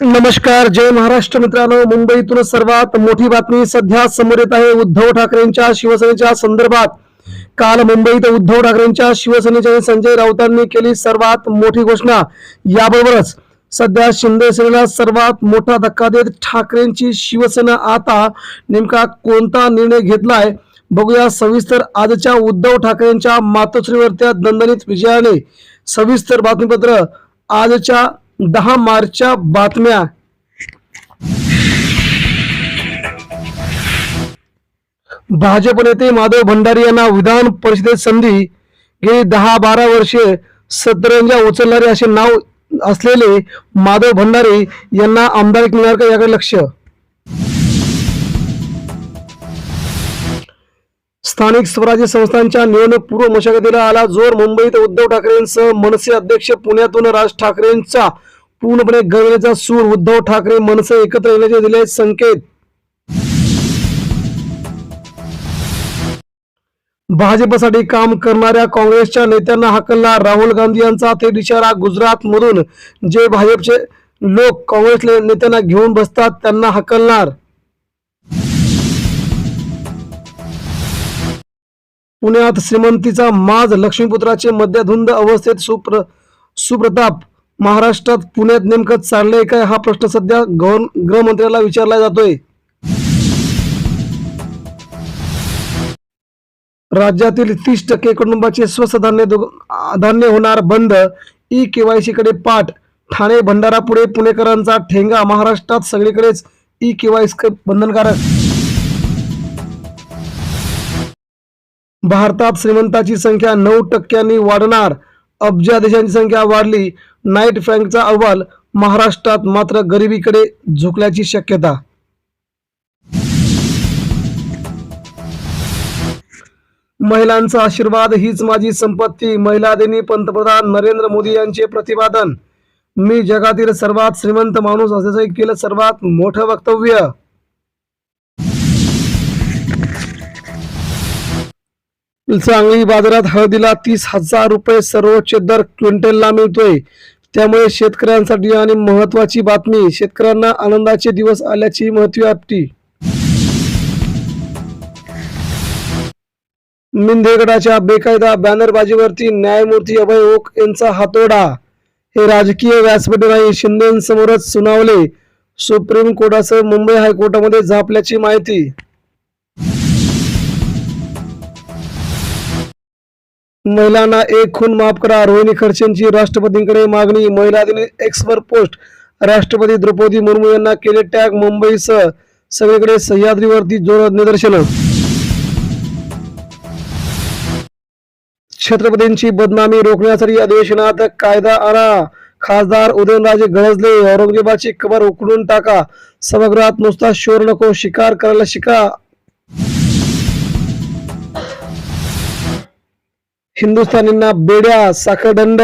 नमस्कार जय महाराष्ट्र मित्रांनो. मुंबईतून सर्वात मोठी बातमी सध्या समोर येत आहे उद्धव ठाकरेंच्या शिवसेनेच्या संदर्भात. काल मुंबईत उद्धव ठाकरेंच्या शिवसेनेच्या संजय राऊतांनी केली सर्वात मोठी घोषणा. याबरोबरच सध्या शिंदे सेनेला सर्वात मोठा धक्का देत ठाकरेंची शिवसेना आता नेमका कोणता निर्णय घेतलाय बघूया सविस्तर आजच्या उद्धव ठाकरेंच्या मातोश्रीवरत्या दणदणीत विजयाने. सविस्तर बातमीपत्र आजच्या दहा मार्चच्या बातम्या. भाजप नेते माधव भंडारी यांना विधान परिषदेत संधी. गेली दहा बारा वर्षे सतरंजा उचलणारे असे नाव असलेले माधव भंडारी यांना आमदार मिळणार का याकडे लक्ष? स्थानिक स्वराज्य संस्थांच्या निवडणूक पूर्व मशागतीला आला जोर. मुंबईत उद्धव ठाकरेंसह मनसे अध्यक्ष पुण्यातून राज ठाकरेंचा पूर्णपणे गरजेचा सूर उद्धव ठाकरे मनसे एकत्र येण्याचे दिले संकेत. भाजपसाठी काम करणाऱ्या काँग्रेसच्या नेत्यांना हाकलला राहुल गांधी यांचा थेट इशारा गुजरात मधून जे भाजपचे लोक काँग्रेस नेत्यांना घेऊन बसतात त्यांना हकलणार. पुण्यात श्रीमंतीचा माज लक्ष्मीपुत्राचे मध्यधुंद अवस्थेत सुप्र सुप्रताप महाराष्ट्रात पुण्यात नेमकं चाललंय काय? हा प्रश्न सध्या गव्हर्न गृहमंत्र्याला विचारला जातोय. राज्यातील तीस टक्के कुटुंबाचे स्वस्त धान्य धान्य होणार बंद. ई केवायसी कडे पाठ. ठाणे भंडारा पुढे पुणेकरांचा ठेंगा. महाराष्ट्रात सगळीकडेच ई केवायसी बंधनकारक. भारतात श्रीमंताची संख्या नऊ टक्क्यांनी वाढणार. अब्जा देशांची संख्या वाढली. नाईट फ्रँकचा अहवाल महाराष्ट्रात मात्र गरिबीकडे झुकल्याची शक्यता. महिलांचा आशीर्वाद हीच माझी संपत्ती. महिला दिनी पंतप्रधान नरेंद्र मोदी यांचे प्रतिपादन. मी जगातील सर्वात श्रीमंत माणूस असल्याचं केलं सर्वात मोठं वक्तव्य. सांगली बाजारात हळदीला तीस हजार रुपये सर्वोच्च दर क्विंटलला मिळतोय. त्यामुळे शेतकऱ्यांसाठी आणि महत्वाची बातमी शेतकऱ्यांना आनंदाचे दिवस आल्याची महत्वाची मिंदेगडाच्या बेकायदा बॅनरबाजीवरती न्यायमूर्ती अभय ओक यांचा हातोडा. हे राजकीय व्यासपीठ नाही शिंदेसमोरच सुनावले. सुप्रीम कोर्टासह मुंबई हायकोर्टामध्ये झापल्याची माहिती महिलांना एक खून माफ करा. रोहिणी खर्चेंची राष्ट्रपतींकडे मागणी. महिला दिन एक्सवर पोस्ट. राष्ट्रपती द्रौपदी मुर्मू यांना केले टॅग मुंबईसह. सगळीकडे सह्याद्रीवरती जोरात निदर्शनं. छत्रपतींची बदनामी रोखण्यासाठी अधिवेशनात कायदा आणा. खासदार उदयनराजे गरजले औरंगजेबाची कबर उकडून टाका. सभागृहात नुसता शोर नको शिकार करायला शिका. हिंदुस्थानींना बेड्या साखरदंड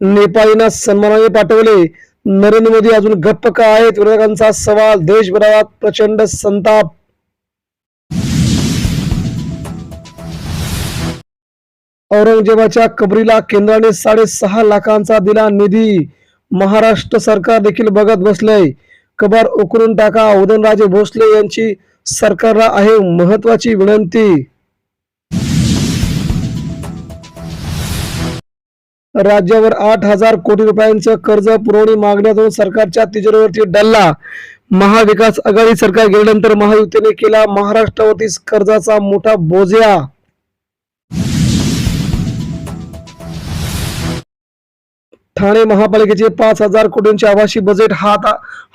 नेपाळींना सन्मानाने पाठवले. नरेंद्र मोदी अजून गप्प का आहेत. विरोधकांचा सवाल देशभरात प्रचंड संताप. औरंगजेबाच्या कबरीला केंद्राने साडेसहा लाखांचा दिला निधी. महाराष्ट्र सरकार देखील बघत बसलंय. कबर उकरून टाका. उदयनराजे भोसले यांची सरकारला आहे महत्वाची विनंती. राज्यावर आठ हजार कोटी रुपयांचं कर्ज पुरवणी मागण्यातून सरकारच्या तिजोरीवरती डल्ला. महाविकास आघाडी सरकार गेल्यानंतर महायुतीने केला महाराष्ट्रावरती कर्जाचा मोठा बोजया ठाणे महापालिकेचे पाच हजार कोटींचे आभासी बजेट हात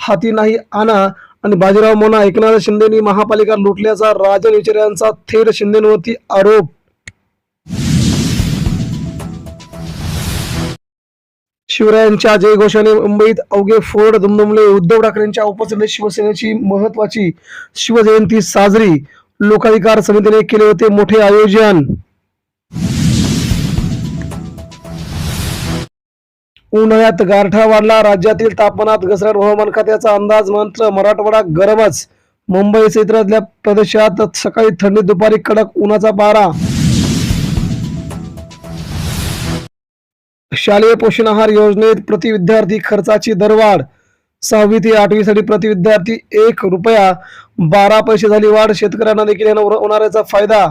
हाती नाही आणा. आणि बाजीराव मोना एकनाथ शिंदेनी महापालिका लुटल्याचा राजन विचार यांचा थेट शिंदेवरती आरोप. शिवरायांच्या जयघोषाने मुंबईत अवघे फोड दुमदुमले. उद्धव ठाकरेंच्या उपस्थितीत शिवसेनेची महत्वाची शिवजयंती साजरी. लोकाधिकार समितीने केले होते मोठे आयोजन. उन्हाळ्यात गारठा वाढला. राज्यातील तापमानात घसरण. हवामान खात्याचा अंदाज मात्र मराठवाडा गरमच. मुंबई क्षेत्रातल्या प्रदेशात सकाळी थंडी दुपारी कडक उन्हाचा पारा शालेय पोषण आहार योजनेत प्रति विद्यार्थी खर्चाची दरवाढ. सहावी ते आठवी साठी प्रति विद्यार्थी एक रुपया. बारा पैसे झाली वाढ शेतकऱ्यांना देखील होणाऱ्याचा फायदा.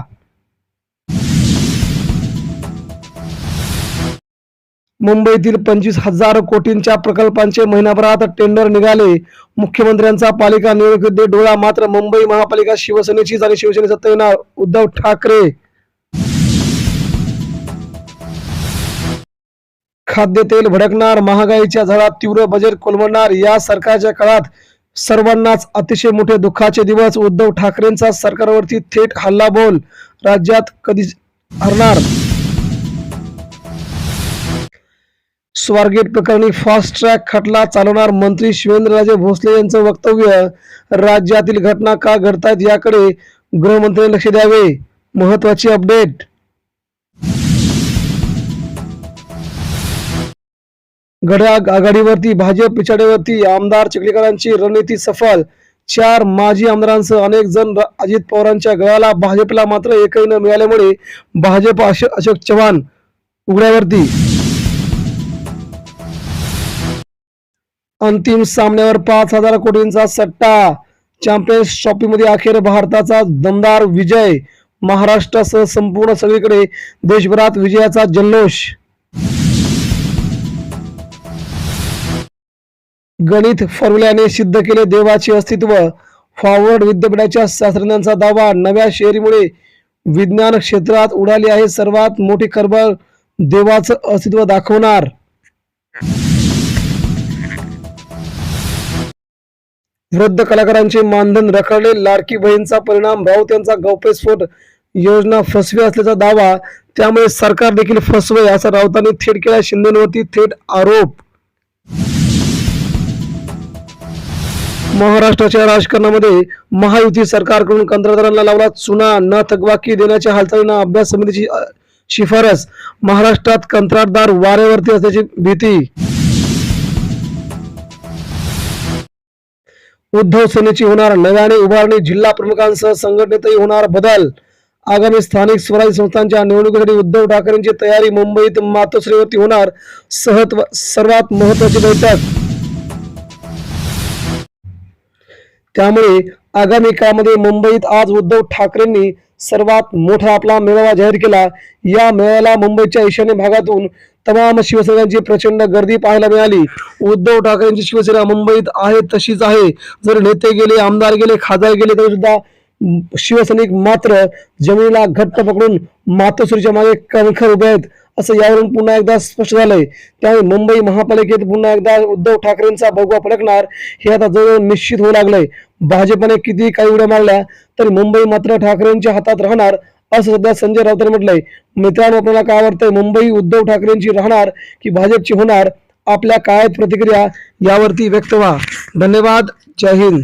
मुंबईतील पंचवीस हजार कोटींच्या प्रकल्पांचे महिनाभरात टेंडर निघाले. मुख्यमंत्र्यांचा पालिका निवडणुकीत डोळा मात्र मुंबई महापालिका शिवसेनेचीच आणि शिवसेने तैनात. उद्धव ठाकरे खाद्यतेल भडकणार महागाईच्या झळात तीव्र बजेट कोलमडणार या सरकारच्या काळात सर्वांनाच अतिशय मोठे दुःखाचे दिवस. उद्धव ठाकरेंचा सरकारवरती थेट हल्ला बोल राज्यात कधी हरणार? स्वारगेट प्रकरणी फास्ट ट्रॅक खटला चालवणार मंत्री शिवेंद्रराजे भोसले यांचं वक्तव्य. राज्यातील घटना का घडतात याकडे गृहमंत्र्यांनी लक्ष द्यावे. महत्वाची अपडेट घड्याळ आघाडीवरती भाजप पिछाडीवरती आमदार चिखलीकरांची रणनीती सफल. चार माजी आमदारांसह अनेक जण अजित पवारांच्या गळाला भाजपला मात्र एकही न मिळाल्यामुळे भाजप अशोक चव्हाण उघड्यावरती. अंतिम सामन्यावर पाच हजार कोटींचा सट्टा. चॅम्पियन्स ट्रॉफीमध्ये अखेर भारताचा दमदार विजय. महाराष्ट्रासह संपूर्ण सगळीकडे देशभरात विजयाचा जल्लोष. गणित फॉर्म्युल्याने सिद्ध केले देवाचे अस्तित्व. फॉरवर्ड विद्यापीठाच्या शास्त्रज्ञांचा दावा नव्या शेरीमुळे विज्ञान क्षेत्रात उडाली आहे. सर्वात मोठी खरबळ देवाचं अस्तित्व दाखवणार. वृद्ध कलाकारांचे मानधन रखडले. लाडकी बहीणचा परिणाम राऊत यांचा गौप्यस्फोट योजना फसवी असल्याचा दावा त्यामुळे सरकार देखील फसवे असा राऊतांनी थेट केला शिंदेवरती थेट आरोप. महाराष्ट्राच्या राजकारणामध्ये महायुती सरकारकडून कंत्राटदारांना लावला चुना न थकबाकी देण्याच्या हालचालींना अभ्यास समितीची शिफारस. महाराष्ट्रात कंत्राटदार वाऱ्यावरती असल्याची भीती. उद्धव सेनेची होणार नव्याने उभारणी जिल्हा प्रमुखांसह संघटनेतही होणार बदल. आगामी स्थानिक स्वराज्य संस्थांच्या निवडणुकीसाठी उद्धव ठाकरेंची तयारी मुंबईत मातोश्रीवरती होणार सहत्व सर्वात महत्वाची बैठक. त्यामुळे आगामी काळामध्ये मुंबईत आज उद्धव ठाकरेंनी सर्वात मोठा आपला मेळावा जाहीर केला. या मेळाव्याला मुंबईच्या ईशान्य भागातून तमाम शिवसेनेची प्रचंड गर्दी पाहायला मिळाली. उद्धव ठाकरेंची शिवसेना मुंबईत आहे तशीच आहे. जर नेते गेले आमदार गेले खासदार गेले तरी सुद्धा शिवसैनिक मात्र जमिनीला घट्ट पकडून मातोश्रीच्या मागे कणखर उभे आहेत. असं यावरून पुन्हा एकदा स्पष्ट झालंय. त्यामुळे मुंबई महापालिकेत पुन्हा एकदा उद्धव ठाकरेंचा भगवा फडकणार हे आता जवळ निश्चित होऊ लागलंय. भाजपने किती काही उड्या मारल्या तरी मुंबई मात्र ठाकरेंच्या हातात राहणार असं सध्या संजय राऊतांनी म्हटलंय. मित्रांनो आपल्याला काय वाटतंय? मुंबई उद्धव ठाकरेंची राहणार की भाजपची होणार? आपल्या काय प्रतिक्रिया यावरती व्यक्त व्हा. धन्यवाद. जय हिंद.